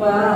sa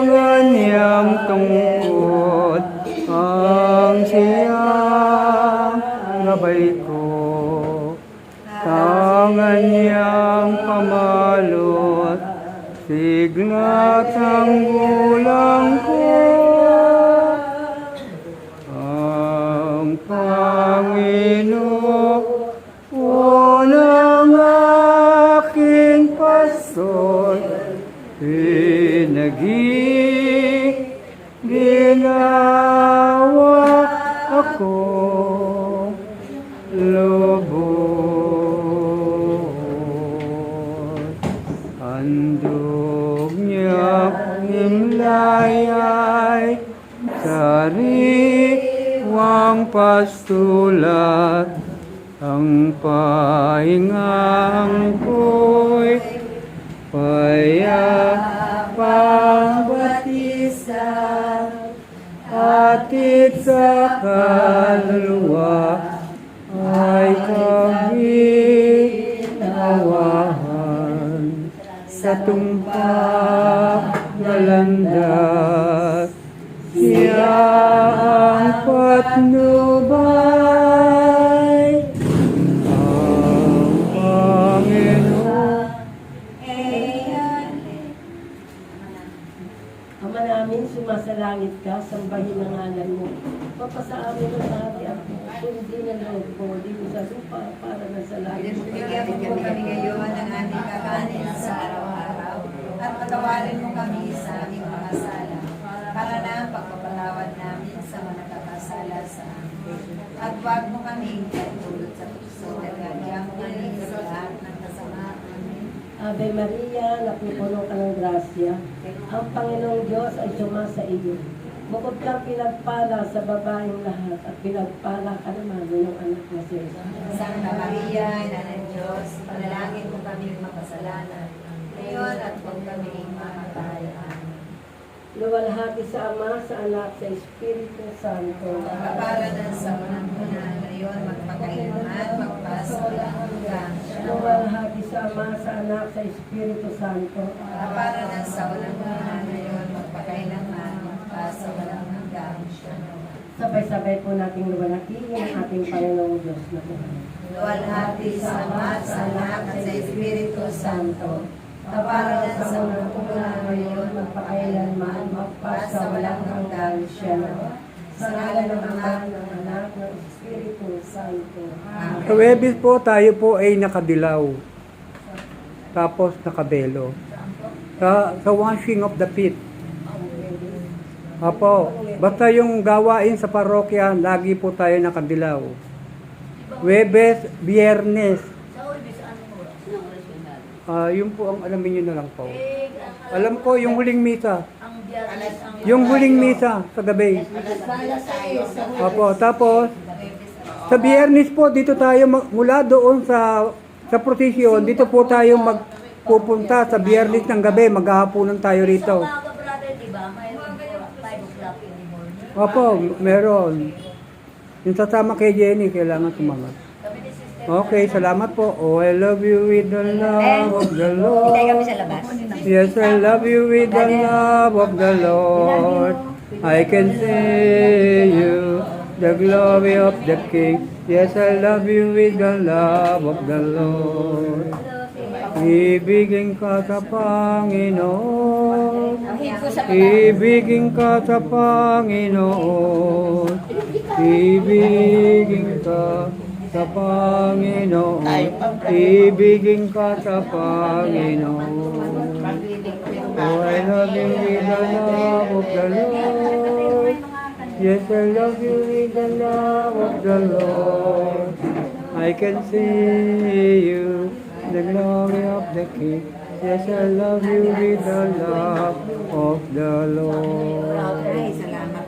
Tangan niyang tungkod ang siyang gabay ko. Tangan niyang pamalot, siglat ang gulang ako lubos. Handog niya imlayay sariwang pastulat ang pahingang ko'y payapang batisan atid sa kaluluwa ay kaginawahan sa tumpak na landas siya ang patnubay Ama namin, sumasalangit ka, sambahin ang ngalan mo. Papasa amin ang dati at sundin ang loob ko dito sa lupa para na sa langit. Bigyan mo po kami ngayon ng aming kakanin sa araw-araw at patawarin mo kami sa aming mga sala para na pagpapatawad namin sa mga nakakasala sa amin. At huwag mo kami itulot sa puso at gagyan mo kami sa lahat ng kasama. Amen. Ave Maria, napupuno ka ng grasya. Ang Panginoong Diyos ay sumasa iyo. Bukod kang pinagpala sa babaeng lahat at pinagpala ka naman ng anak na si. Santa Maria, Ina ng Diyos, panalangin mo kami makasalanan. Ngayon at huwag kami mamatay. Luwalhati sa Ama, sa Anak, sa Espiritu Santo. Kaparanan sa unang unan, ngayon magpakailanman, magpasa walang hanggan. Luwalhati sa Ama, sa Anak, sa Espiritu Santo. Kaparanan sa unang unan, ngayon magpakailanman, magpasa walang sabay-sabay po nating luwalhatiin ang ating Panginoong Diyos na buhay. Luwalhati sa Ama, sa Anak, at sa Espiritu Santo. Kaparalan sa unang una ngayon, magpakailanman, magpas sa walang hanggan siya na. Sa ngalan ng Ama, ng Anak, ng Espiritu Santo. Sa Webis po, tayo po ay nakadilaw. Tapos nakabelo. Sa, sa washing of the feet. Apo, basta yung gawain sa parokya, lagi po tayo nakadilaw. Webes, Biyernes. Ah, yun po ang alamin nyo na lang po. Alam ko, yung huling misa. Yung huling misa sa gabi. Opo, tapos, sa biyernes po, dito tayo, mula doon sa sa prosesyon, dito po tayo magpupunta sa biyernes ng gabi, maghahaponan tayo rito. Sa umaga, brother, di ba? Mayroon po 5 o'clock in the morning. Opo, meron. Yung sasama kay Jenny, kailangan sister. Okay, salamat po. Oh, I love you with the love of the Lord. Hintay kami sa labas. Yes, I love you with the love of the Lord. I can see you, the glory of the King. Yes, I love you with the love of the Lord. Ibigin ka sa Panginoon. Ibigin ka sa Panginoon. Ibigin ka sa Panginoon. Ibigin ka sa Panginoon. Oh, I love you with the love of the Lord. Yes, I love you with the love of the Lord. I can see you, the glory of the King. Yes, I love you with the love of the Lord.